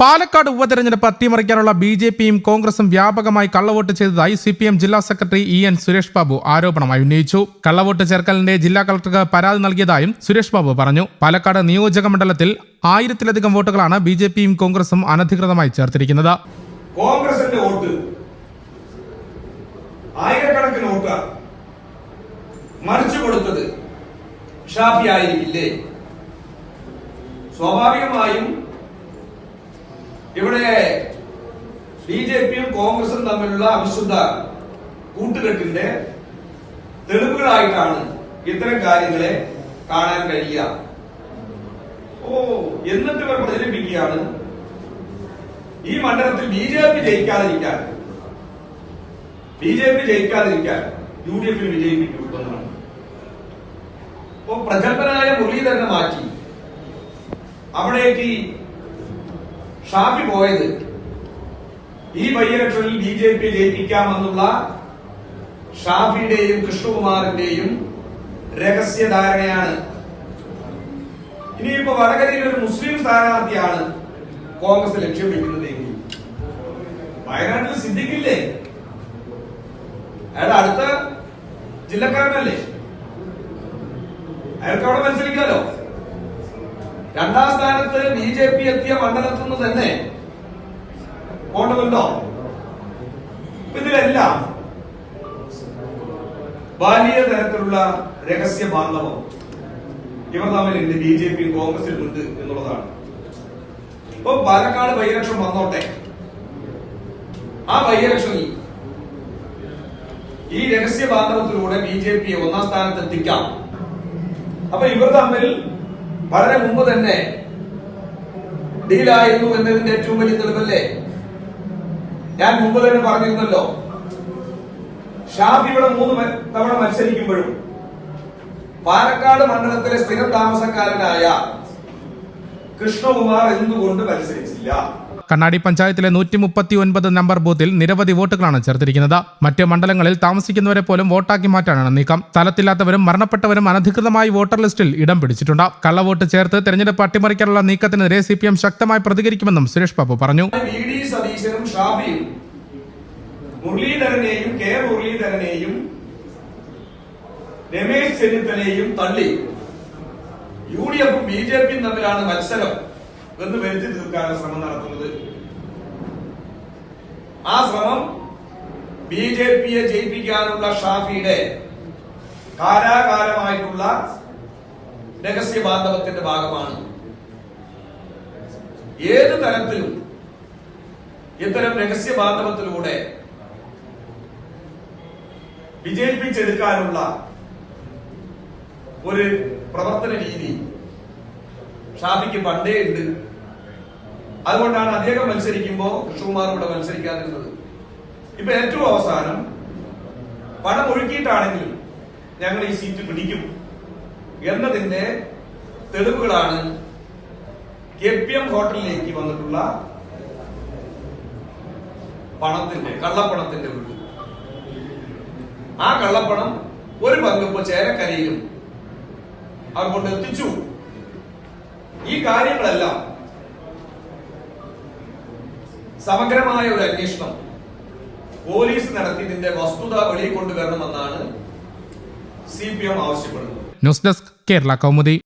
പാലക്കാട് ഉപതെരഞ്ഞെടുപ്പ് അട്ടിമറിക്കാനുള്ള B J പിയും കോൺഗ്രസും വ്യാപകമായി കള്ളവോട്ട് ചെയ്തതായി സി പി എം ജില്ലാ secretary E N Suresh Babu ആരോപണമായി ഉന്നയിച്ചു. കള്ളവോട്ട് ചേർക്കലിന്റെ ജില്ലാ കളക്ടർക്ക് പരാതി നൽകിയതായും സുരേഷ് ബാബു പറഞ്ഞു. പാലക്കാട് നിയോജക മണ്ഡലത്തിൽ ആയിരത്തിലധികം വോട്ടുകളാണ് ബി ജെ പിയും കോൺഗ്രസും അനധികൃതമായി ചേർത്തിരിക്കുന്നത്. കോൺഗ്രസിന്റെ വോട്ട് ആയിരക്കണക്കിന് മറിച്ചു കൊടുത്തത് സ്വാഭാവികമായും ഇവിടെ ബി ജെ പിയും കോൺഗ്രസും തമ്മിലുള്ള അവിശുദ്ധ കൂട്ടുകെട്ടിന്റെ തെളിവുകളായിട്ടാണ് ഇത്തരം കാര്യങ്ങളെ കാണാൻ കഴിയുക. ഓ എന്നിട്ട് ഇവർ പ്രചരിപ്പിക്കുകയാണ്. ഈ മണ്ഡലത്തിൽ ബി ജെ പി ജയിക്കാതിരിക്കാൻ. ബി ജെ പി ജയിക്കാതിരിക്കാൻ യു ഡി എഫിന് വിജയിപ്പിക്കുന്നതാണ് അപ്പോ പ്രഗത്ഭനായ മുരളീധരനെ മാറ്റി. അവിടേക്ക് ഷാഫി പോയത്. ഈ ബൈ ഇലക്ഷനിൽ ബി ജെ പി ജയിപ്പിക്കാമെന്നുള്ള ഷാഫിയുടെയും കൃഷ്ണകുമാറിന്റെയും രഹസ്യധാരണയാണ് ഇനിയിപ്പോ വടകരയിൽ ഒരു മുസ്ലിം സ്ഥാനാർത്ഥിയാണ് കോൺഗ്രസ് ലക്ഷ്യം വെക്കുന്നതെങ്കിൽ വയനാട്ടിൽ സിദ്ധിക്കില്ലേ അയാൾ അടുത്ത ജില്ലക്കാരനല്ലേ? അയാൾക്ക് അവിടെ മത്സരിക്കാലോ? രണ്ടാം സ്ഥാനത്ത് ബി ജെ പി എത്തിയ മണ്ഡലത്തിൽ നിന്ന് തന്നെ പോണ്ടതുണ്ടോ ഇതിലെല്ലാം വലിയ തരത്തിലുള്ള രഹസ്യ ബാന്ധവം ഇവർ തമ്മിൽ ഇന്ന് ബി ജെ പി കോൺഗ്രസിലുണ്ട് എന്നുള്ളതാണ്. ഇപ്പൊ പാലക്കാട് ബൈലക്ഷൻ വന്നോട്ടെ. ആ ബൈലക്ഷനിൽ ഈ രഹസ്യ ബാന്ധവത്തിലൂടെ ബി ജെ പിയെ ഒന്നാം സ്ഥാനത്ത് എത്തിക്കാം അപ്പൊ ഇവർ തമ്മിൽ വളരെ മുമ്പ് തന്നെ ഡീലായിരുന്നു എന്നതിന്റെ ഏറ്റവും വലിയ തെളിവല്ലേ? ഞാൻ മുമ്പ് തന്നെ പറഞ്ഞിരുന്നല്ലോ. ഷാഫി ഇവിടെ മൂന്ന് തവണ മത്സരിക്കുമ്പോഴും പാലക്കാട് മണ്ഡലത്തിലെ സ്ഥിരം താമസക്കാരനായ കൃഷ്ണകുമാർ എന്തുകൊണ്ട് മത്സരിച്ചില്ല? കണ്ണാടി പഞ്ചായത്തിലെ നൂറ്റി മുപ്പത്തി ഒൻപത് നമ്പർ ബൂത്തിൽ നിരവധി വോട്ടുകളാണ് ചേർത്തിരിക്കുന്നത്. മറ്റ് മണ്ഡലങ്ങളിൽ താമസിക്കുന്നവരെ പോലും വോട്ടാക്കി മാറ്റാനാണ് നീക്കം. സ്ഥലത്തില്ലാത്തവരും മരണപ്പെട്ടവരും അനധികൃതമായി വോട്ടർ ലിസ്റ്റിൽ ഇടം പിടിച്ചിട്ടുണ്ട്. കള്ളവോട്ട് ചേർത്ത് തെരഞ്ഞെടുപ്പ് അട്ടിമറിക്കാനുള്ള നീക്കത്തിനെതിരെ സി ശക്തമായി പ്രതികരിക്കുമെന്നും സുരേഷ് ബാബു പറഞ്ഞു. മുരളീധരനെയും കെ. മുരളീധരനെയും രമേശ് ചെന്നിത്തലയെയും തള്ളി. യു. ഡി. എഫും ബി. ജെ. പിയും തമ്മിലാണ് മത്സരം. എന്ന് വരുത്തി തീർക്കാനുള്ള ശ്രമം നടത്തുന്നത്? ആ ശ്രമം ബി ജെ പിയെ ജയിപ്പിക്കാനുള്ള ഷാഫിയുടെ കാലാകാലമായിട്ടുള്ള രഹസ്യബാന്ധവത്തിന്റെ ഭാഗമാണ്. ഏത് തരത്തിലും ഇത്തരം രഹസ്യബാന്ധവത്തിലൂടെ വിജയിപ്പിച്ചെടുക്കാനുള്ള ഒരു പ്രവർത്തന രീതി ഷാഫിക്ക് പണ്ടേ ഉണ്ട്. അതുകൊണ്ടാണ് അദ്ദേഹം മത്സരിക്കുമ്പോൾ കൃഷ്ണകുമാർ ഇവിടെ മത്സരിക്കാതിരുന്നത്. ഇപ്പൊ ഏറ്റവും അവസാനം പണം ഒഴുക്കിയിട്ടാണെങ്കിലും ഞങ്ങൾ ഈ സീറ്റ് പിടിക്കും എന്നതിന്റെ തെളിവുകളാണ് കെ പി എം ഹോട്ടലിലേക്ക് വന്നിട്ടുള്ള പണത്തിന്റെ കള്ളപ്പണത്തിന്റെ ഒഴുക്ക് ആ കള്ളപ്പണം ഒരു പങ്ക് ഇപ്പൊ ചേരക്കരയിലും അവർ കൊണ്ട് എത്തിച്ചു. ഈ കാര്യങ്ങളെല്ലാം സമഗ്രമായ ഒരു അന്വേഷണം പോലീസ് നടത്തി ഇതിന്റെ വസ്തുത വെളിയിൽ കൊണ്ടുവരണമെന്നാണ് സി പി എം ആവശ്യപ്പെടുന്നത്. News desk Kerala Kaumudi.